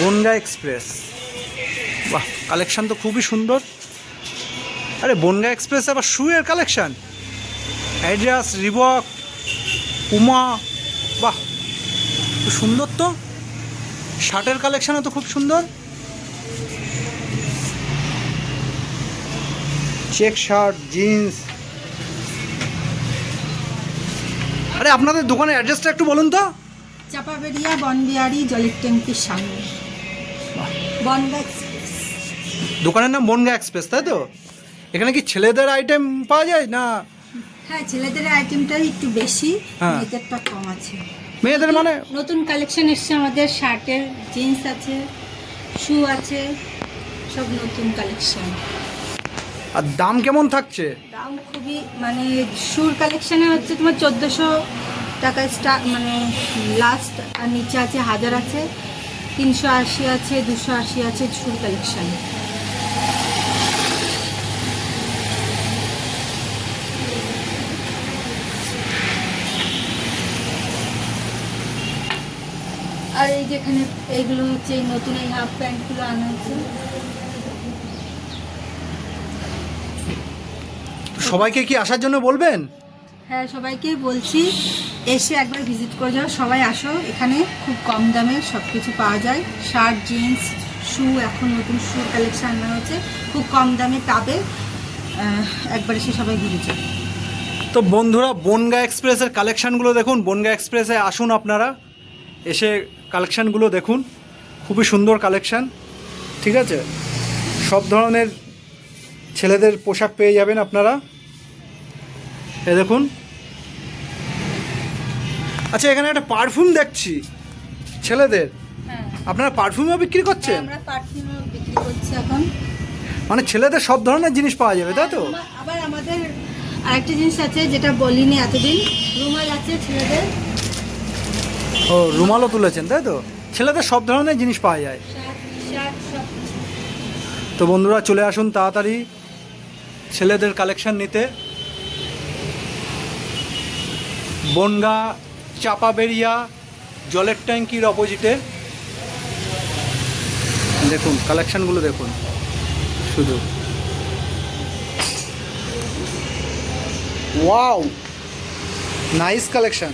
Bongaon express. বাহ, collection তো খুবই সুন্দর। আরে, বনগা এক্সপ্রেস আবার শুয়ের কালেকশান। অ্যাডিডাস, রিবক উমা বাহ সুন্দর তো। শার্টের কালেকশানও তো খুব সুন্দর। Check shirt, jeans. আরে, আপনাদের দোকানের অ্যাড্রেসটা একটু বলুন তো। চাপাবেরিয়া বনবিহারি জলের ট্যাঙ্কির সামনে। দোকানের নাম বনগা এক্সপ্রেস তাই তো? এখানে কি ছেলেদের আইটেম পাওয়া যায় না? হ্যাঁ ছেলেদের আইটেমটাই একটু বেশি হ্যাঁ। মেয়েদেরটা কম আছে। মেয়েদের মানে? নতুন কালেকশন এসছে আমাদের শার্টের জিন্স আছে শু আছে সব নতুন কালেকশন আর দাম কেমন থাকছে? দাম খুবই মানে শুর কালেকশানে হচ্ছে তোমার চোদ্দোশো টাকা স্টার্ট মানে লাস্ট আর নিচে আছে হাজার আছে। তিনশো আশি আছে, দুশো আশি আছে শুর কালেকশান আর এই যেখানে এইগুলো হচ্ছে, এই নতুন এই হাফ প্যান্টগুলো আনা হয়েছে। সবাইকে কি আসার জন্য বলবেন? হ্যাঁ সবাইকেই বলছি, এসে একবার ভিজিট করে যাও। সবাই আসো, এখানে খুব কম দামে সব কিছু পাওয়া যায়। শার্ট জিন্স শু এখন নতুন শু কালেকশন আনা হয়েছে। খুব কম দামে পাবে। একবার এসে সবাই ঘুরে যাও। তো বন্ধুরা, বনগা এক্সপ্রেসের কালেকশানগুলো দেখুন। বনগা এক্সপ্রেসে আসুন আপনারা। এসে কালেকশানগুলো দেখুন। খুবই সুন্দর কালেকশান ঠিক আছে? সব ধরনের ছেলেদের পোশাক পেয়ে যাবেন আপনারা। এ দেখুন। আচ্ছা এখানে একটা পারফিউম দেখছি। ছেলেদের। হ্যাঁ। আপনারা পারফিউমও বিক্রি করছেন? আমরা পারফিউমও বিক্রি করছি এখন। মানে ছেলেদের সব ধরনের জিনিস পাওয়া যাবে তাই তো? আমা- আবার আমাদের আরেকটা জিনিস আছে যেটা বলিনি এতদিন। রুমাল আছে ছেলেদের। ও রুমালও তুলেছেন তাই তো? ছেলেদের সব ধরনের জিনিস পাওয়া যায়। তো বন্ধুরা চলে আসুন তাড়াতাড়ি। ছেলেদের কালেকশন নিতে। বনগা চাপাবেরিয়া জলের ট্যাঙ্কির অপোজিটে। দেখুন কালেকশানগুলো দেখুন। শুধু। ওয়াও! Nice collection.